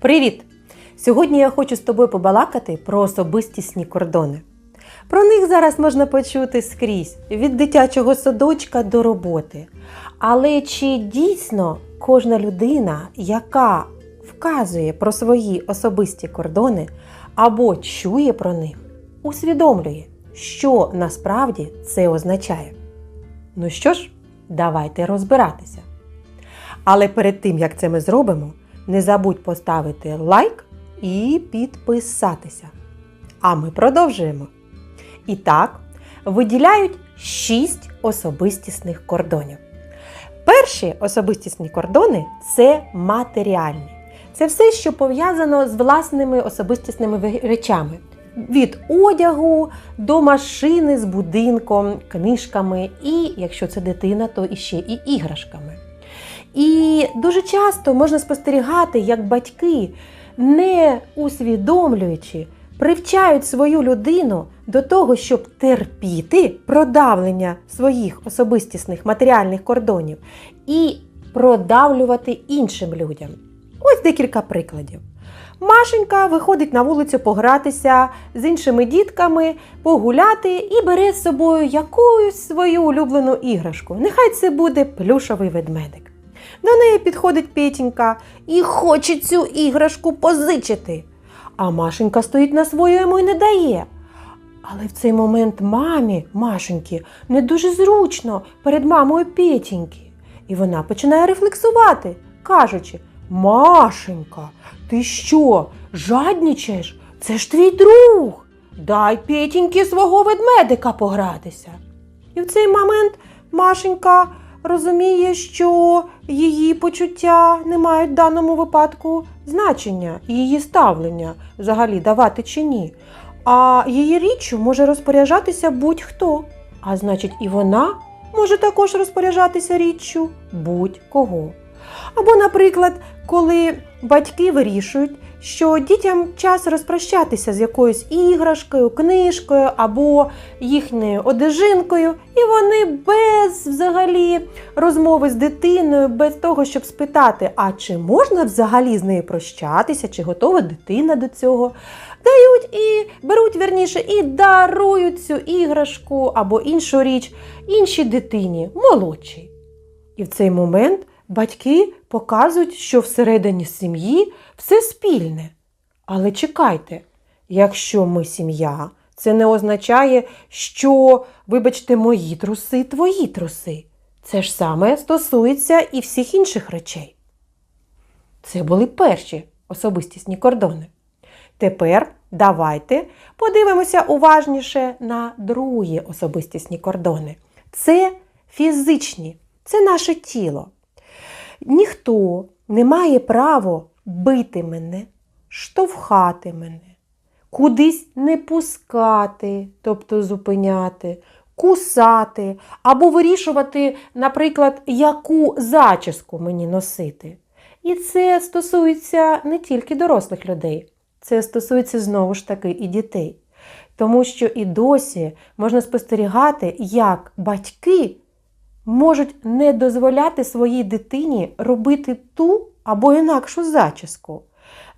Привіт! Сьогодні я хочу з тобою побалакати про особистісні кордони. Про них зараз можна почути скрізь від дитячого садочка до роботи. Але чи дійсно кожна людина, яка вказує про свої особисті кордони або чує про них, усвідомлює, що насправді це означає? Ну що ж, давайте розбиратися. Але перед тим, як це ми зробимо, не забудь поставити лайк і підписатися. А ми продовжуємо. І так, виділяють 6 особистісних кордонів. Перші особистісні кордони це матеріальні. Це все, що пов'язано з власними особистісними речами. Від одягу до машини з будинком, книжками, і, якщо це дитина, то іще і іграшками. І дуже часто можна спостерігати, як батьки, не усвідомлюючи, привчають свою людину до того, щоб терпіти продавлення своїх особистісних матеріальних кордонів і продавлювати іншим людям. Ось декілька прикладів. Машенька виходить на вулицю погратися з іншими дітками, погуляти і бере з собою якусь свою улюблену іграшку. Нехай це буде плюшовий ведмедик. До неї підходить Петінька і хоче цю іграшку позичити. А Машенька стоїть на своєму і не дає. Але в цей момент мамі Машеньки не дуже зручно перед мамою Петіньки. І вона починає рефлексувати, кажучи: Машенька, ти що, жаднічаєш? Це ж твій друг. Дай Петіньки свого ведмедика погратися. І в цей момент Машенька розуміє, що її почуття не мають в даному випадку значення і її ставлення взагалі давати чи ні. А її річчю може розпоряджатися будь-хто. А значить, і вона може також розпоряджатися річчю будь-кого. Або, наприклад, коли батьки вирішують, що дітям час розпрощатися з якоюсь іграшкою, книжкою або їхньою одежинкою, і вони без взагалі розмови з дитиною, без того, щоб спитати, а чи можна взагалі з нею прощатися, чи готова дитина до цього, дають і беруть вірніше і дарують цю іграшку або іншу річ іншій дитині, молодшій. І в цей момент батьки показують, що всередині сім'ї все спільне. Але чекайте, якщо ми сім'я, це не означає, що, вибачте, мої труси, твої труси. Це ж саме стосується і всіх інших речей. Це були перші особистісні кордони. Тепер давайте подивимося уважніше на другі особистісні кордони. Це фізичні, це наше тіло. Ніхто не має права бити мене, штовхати мене, кудись не пускати, тобто зупиняти, кусати або вирішувати, наприклад, яку зачіску мені носити. І це стосується не тільки дорослих людей, це стосується знову ж таки і дітей. Тому що і досі можна спостерігати, як батьки можуть не дозволяти своїй дитині робити ту або інакшу зачіску.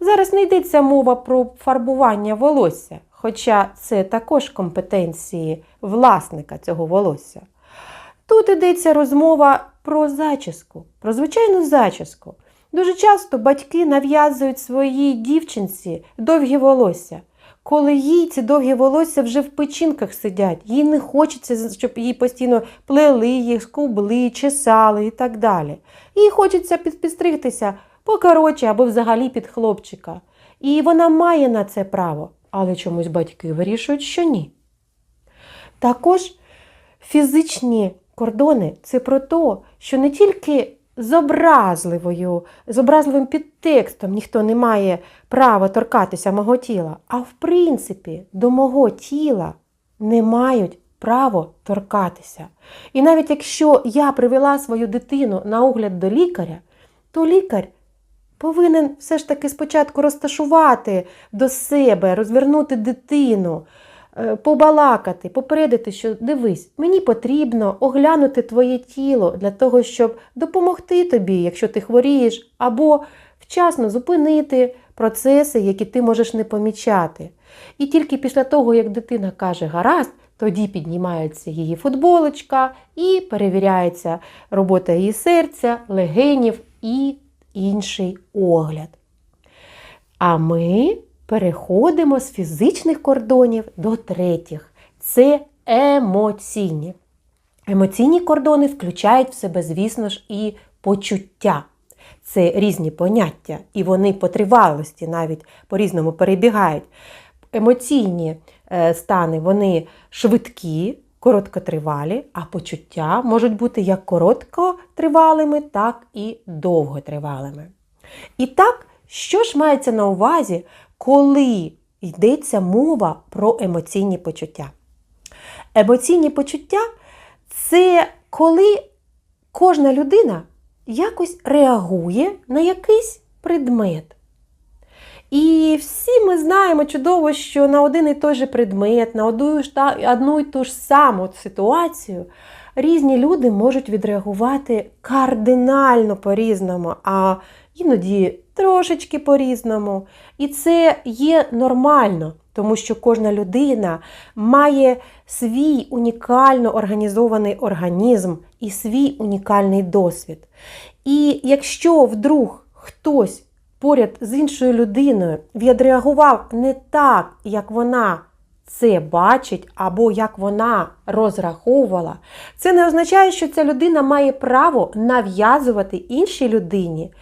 Зараз не йдеться мова про фарбування волосся, хоча це також компетенції власника цього волосся. Тут йдеться розмова про зачіску, про звичайну зачіску. Дуже часто батьки нав'язують своїй дівчинці довгі волосся. Коли їй ці довгі волосся вже в печінках сидять, їй не хочеться, щоб її постійно плели, їх скубли, чесали і так далі. Їй хочеться під- підстригтися покоротше або взагалі під хлопчика. І вона має на це право, але чомусь батьки вирішують, що ні. Також фізичні кордони це про те, що не тільки з образливою, з образливим підтекстом ніхто не має права торкатися мого тіла, а в принципі до мого тіла не мають право торкатися. І навіть якщо я привела свою дитину на огляд до лікаря, то лікар повинен все ж таки спочатку розташувати до себе, розвернути дитину, побалакати, попередити, що дивись, мені потрібно оглянути твоє тіло для того, щоб допомогти тобі, якщо ти хворієш, або вчасно зупинити процеси, які ти можеш не помічати. І тільки після того, як дитина каже гаразд, тоді піднімається її футболочка і перевіряється робота її серця, легенів і інший огляд. А ми переходимо з фізичних кордонів до третіх. Це емоційні. Емоційні кордони включають в себе, звісно ж, і почуття. Це різні поняття, і вони по тривалості навіть по-різному перебігають. Емоційні е, стани вони швидкі, короткотривалі, а почуття можуть бути як короткотривалими, так і довготривалими. І так, що ж мається на увазі, коли йдеться мова про емоційні почуття? Емоційні почуття це коли кожна людина якось реагує на якийсь предмет. І всі ми знаємо чудово, що на один і той же предмет, на одну, і ту ж саму ситуацію різні люди можуть відреагувати кардинально по-різному, а іноді трошечки по-різному. І це є нормально, тому що кожна людина має свій унікально організований організм і свій унікальний досвід. І якщо вдруг хтось поряд з іншою людиною відреагував не так, як вона це бачить, або як вона розраховувала, це не означає, що ця людина має право нав'язувати іншій людині,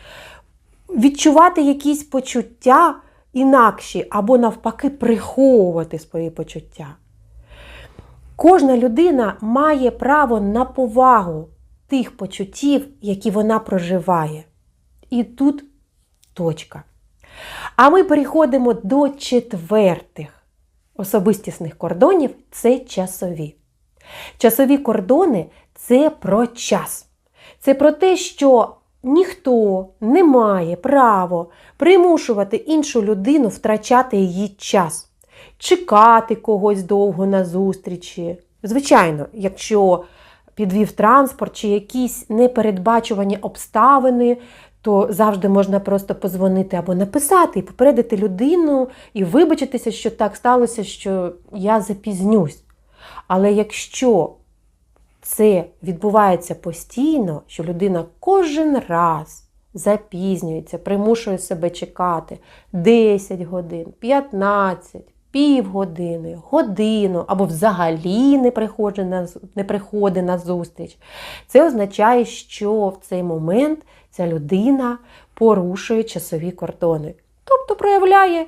відчувати якісь почуття інакші, або навпаки приховувати свої почуття. Кожна людина має право на повагу тих почуттів, які вона проживає. І тут точка. А ми переходимо до четвертих особистісних кордонів це часові. Часові кордони це про час. Це про те, що ніхто не має права примушувати іншу людину втрачати її час, чекати когось довго на зустрічі. Звичайно, якщо підвів транспорт чи якісь непередбачувані обставини, то завжди можна просто позвонити або написати і попередити людину і вибачитися, що так сталося, що я запізнюсь. Але якщо це відбувається постійно, що людина кожен раз запізнюється, примушує себе чекати 10 годин, 15, півгодини, годину або взагалі не приходить на, не приходить на зустріч, це означає, що в цей момент ця людина порушує часові кордони, тобто проявляє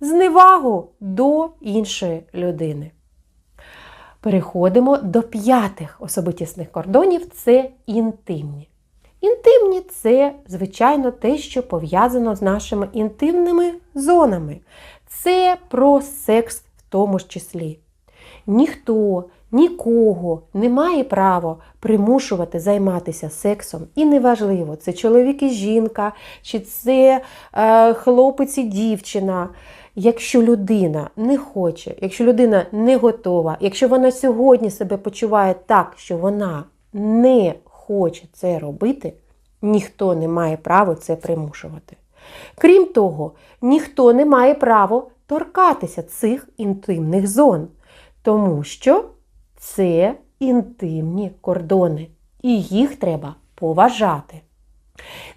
зневагу до іншої людини. Переходимо до п'ятих особистісних кордонів це інтимні. Інтимні це, звичайно, те, що пов'язано з нашими інтимними зонами. Це про секс в тому ж числі. Ніхто нікого не має права примушувати займатися сексом. І неважливо, це чоловік і жінка, чи це е, хлопець і дівчина. Якщо людина не хоче, якщо людина не готова, якщо вона сьогодні себе почуває так, що вона не хоче це робити, ніхто не має права це примушувати. Крім того, ніхто не має права торкатися цих інтимних зон, тому що це інтимні кордони, і їх треба поважати.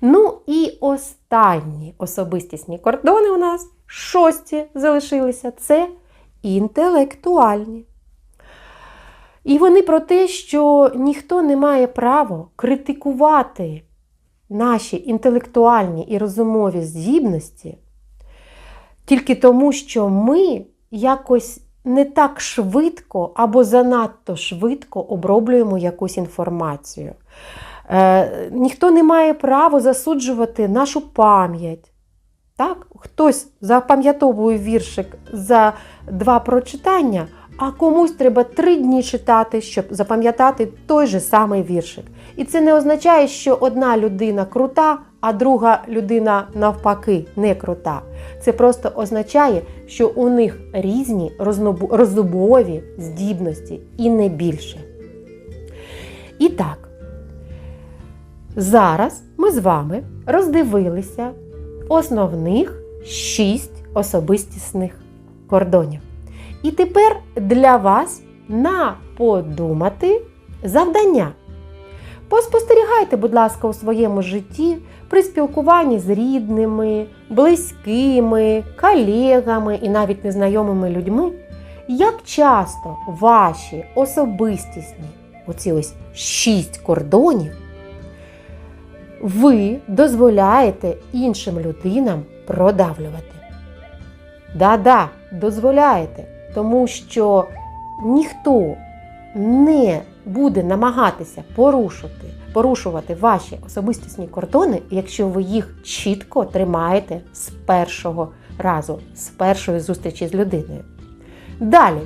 Ну і останні особистісні кордони у нас шості залишилися це інтелектуальні. І вони про те, що ніхто не має права критикувати наші інтелектуальні і розумові здібності тільки тому, що ми якось не так швидко або занадто швидко оброблюємо якусь інформацію. Е, ніхто не має права засуджувати нашу пам'ять. Так? Хтось запам'ятовує віршик за два прочитання, а комусь треба три дні читати, щоб запам'ятати той же самий віршик. І це не означає, що одна людина крута, а друга людина навпаки не крута. Це просто означає, що у них різні розумові здібності і не більше. І так, зараз ми з вами роздивилися основних 6 особистісних кордонів. І тепер для вас на подумати завдання. Поспостерігайте, будь ласка, у своєму житті при спілкуванні з рідними, близькими, колегами і навіть незнайомими людьми, як часто ваші особистісні, оці ось шість кордонів, ви дозволяєте іншим людинам продавлювати. Да-да, дозволяєте, тому що ніхто не буде намагатися порушити, порушувати ваші особистісні кордони, якщо ви їх чітко тримаєте з першого разу, з першої зустрічі з людиною. Далі,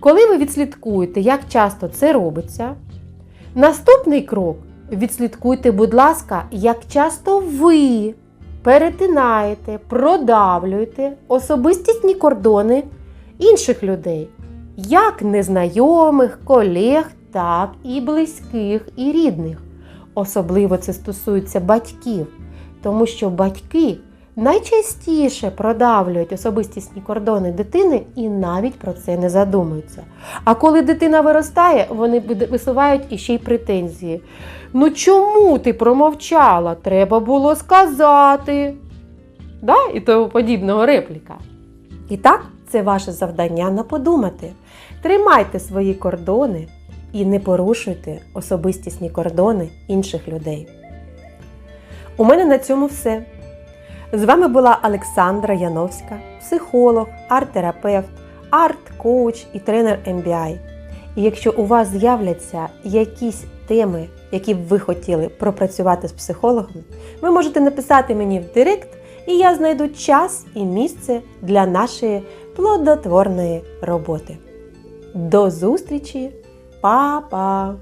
коли ви відслідкуєте, як часто це робиться, наступний крок відслідкуйте, будь ласка, як часто ви перетинаєте, продавлюєте особистісні кордони інших людей, як незнайомих, колег, так і близьких і рідних. Особливо це стосується батьків, тому що батьки найчастіше продавлюють особистісні кордони дитини і навіть про це не задумуються. А коли дитина виростає, вони висувають іще й претензії. Ну чому ти промовчала? Треба було сказати. Да? І тому подібного репліка. І так, це ваше завдання на подумати. Тримайте свої кордони і не порушуйте особистісні кордони інших людей. У мене на цьому все. З вами була Олександра Яновська, психолог, арт-терапевт, арт-коуч і тренер MBI. І якщо у вас з'являться якісь теми, які б ви хотіли пропрацювати з психологом, ви можете написати мені в директ, і я знайду час і місце для нашої плодотворної роботи. До зустрічі, Па-па!